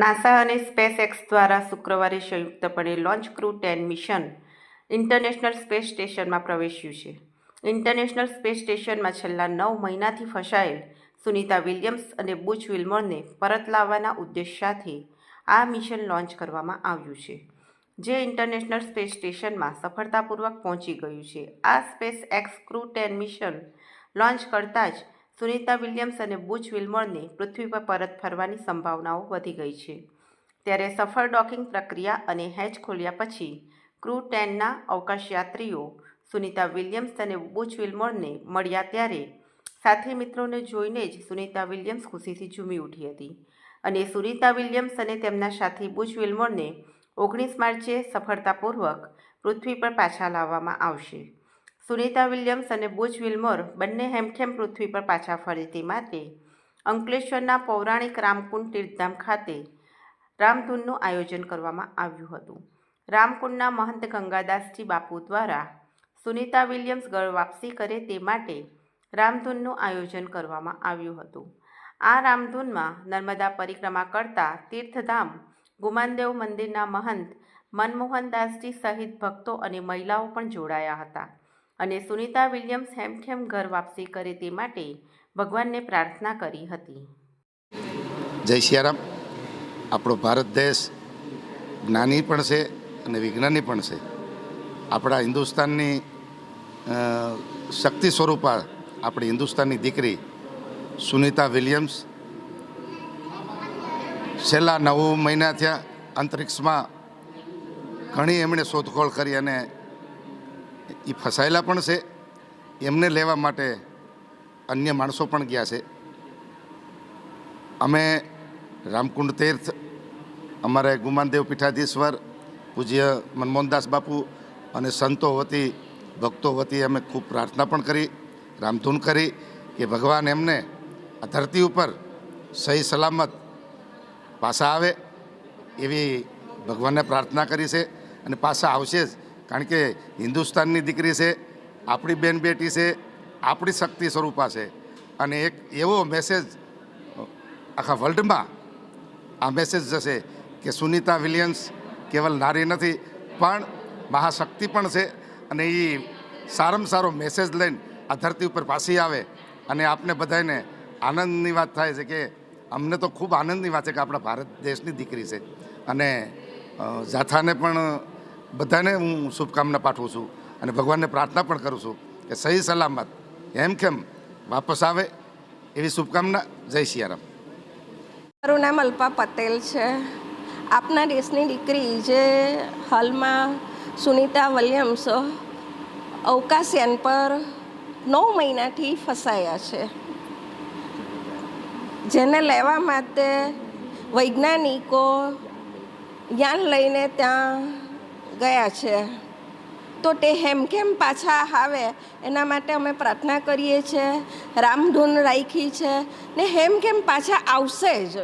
NASA અને space x દ્વારા શુક્રવારે સંયુક્તપણે launch crew ten mission international space સ્ટેશનમાં પ્રવેશ્યું છે. ઇન્ટરનેશનલ સ્પેસ સ્ટેશનમાં છેલ્લા નવ મહિનાથી ફસાયેલ સુનિતા વિલિયમ્સ અને બુચ વિલ્મોરને પરત લાવવાના ઉદ્દેશ સાથે આ મિશન લોન્ચ કરવામાં આવ્યું છે, જે ઇન્ટરનેશનલ સ્પેસ સ્ટેશનમાં સફળતાપૂર્વક પહોંચી ગયું છે. આ SpaceX crew ten mission launch કરતાં જ સુનિતા વિલિયમ્સ અને બુચ વિલ્મોરને પૃથ્વી પર પરત ફરવાની સંભાવનાઓ વધી ગઈ છે. ત્યારે સફળ ડોકિંગ પ્રક્રિયા અને હેચ ખોલ્યા પછી ક્રૂ ટેનના અવકાશયાત્રીઓ સુનિતા વિલિયમ્સ અને બુચ વિલ્મોરને મળ્યા ત્યારે સાથી મિત્રોને જોઈને જ સુનિતા વિલિયમ્સ ખુશીથી ઝૂમી ઉઠી હતી અને સુનિતા વિલિયમ્સ અને તેમના સાથી બુચ વિલ્મોરને ઓગણીસ માર્ચે સફળતાપૂર્વક પૃથ્વી પર પાછા લાવવામાં આવશે. સુનિતા વિલિયમ્સ અને બુચ વિલ્મોર બંને હેમખેમ પૃથ્વી પર પાછા ફરે તે માટે અંકલેશ્વરના પૌરાણિક રામકુંડ તીર્થધામ ખાતે રામધૂનનું આયોજન કરવામાં આવ્યું હતું. રામકુંડના મહંત ગંગાદાસજી બાપુ દ્વારા સુનિતા વિલિયમ્સ ગળ વાપસી કરે તે માટે રામધૂનનું આયોજન કરવામાં આવ્યું હતું. આ રામધૂનમાં નર્મદા પરિક્રમા કરતા તીર્થધામ, ગુમાનદેવ મંદિરના મહંત મનમોહનદાસજી સહિત ભક્તો અને મહિલાઓ પણ જોડાયા હતા. અને સુનિતા વિલિયમ્સ હેમખેમ ઘર વાપસી કરે તે માટે ભગવાનને પ્રાર્થના કરી હતી. જય સિયારામ. આપણો ભારત દેશ જ્ઞાની પણ છે અને વિજ્ઞાની પણ છે. આપણા હિન્દુસ્તાનની શક્તિ સ્વરૂપા આપણી હિન્દુસ્તાનની દીકરી સુનિતા વિલિયમ્સ છેલ્લા નવ મહિના થયા અંતરિક્ષમાં ઘણી એમણે શોધખોળ કરી અને એ ફસાયેલા પણ છે. એમને લેવા માટે અન્ય માણસો પણ ગયા છે. અમે રામકુંડ તીર્થ, અમારે ગુમાનદેવ પીઠાધીશ્વર, પૂજ્ય મનમોહનદાસ બાપુ અને સંતો વતી, ભક્તો વતી અમે ખૂબ પ્રાર્થના પણ કરી, રામધૂન કરી કે ભગવાન એમને આ ધરતી ઉપર સહી સલામત પાછા આવે એવી ભગવાનને પ્રાર્થના કરી છે અને પાછા આવશે જ. કારણ કે હિન્દુસ્તાનની દીકરી છે, આપણી બેન બેટી છે, આપણી શક્તિ સ્વરૂપા છે. અને એક એવો મેસેજ આખા વર્લ્ડમાં આ મેસેજ જશે કે સુનિતા વિલિયમ્સ કેવલ નારી નથી, પણ મહાશક્તિ પણ છે અને એ સારામાં સારો મેસેજ લઈને આ ધરતી ઉપર પાછી આવે. અને આપને બધાને આનંદની વાત થાય છે કે અમને તો ખૂબ આનંદની વાત છે કે આપણા ભારત દેશની દીકરી છે. અને જાથાને પણ બધાને હું શુભકામના પાઠવું છું અને ભગવાનને પ્રાર્થના પણ કરું છું કે સહી સલામત એમ કેમ વાપસ આવે એવી શુભકામના. જય સિયારામ. મારું નામ અલ્પા પટેલ છે. આપના દેશની દીકરી જે હાલમાં સુનિતા વલિયમ્સ અવકાશયાન પર નવ મહિનાથી ફસાયા છે. જેને લેવા માટે વૈજ્ઞાનિકો યાન લઈને ત્યાં ગયા છે. તો તે હેમખેમ પાછા આવે? એના માટે અમે પ્રાર્થના કરીએ છીએ. રામધૂન રાખી છે. ને હેમખેમ પાછા આવશે જ?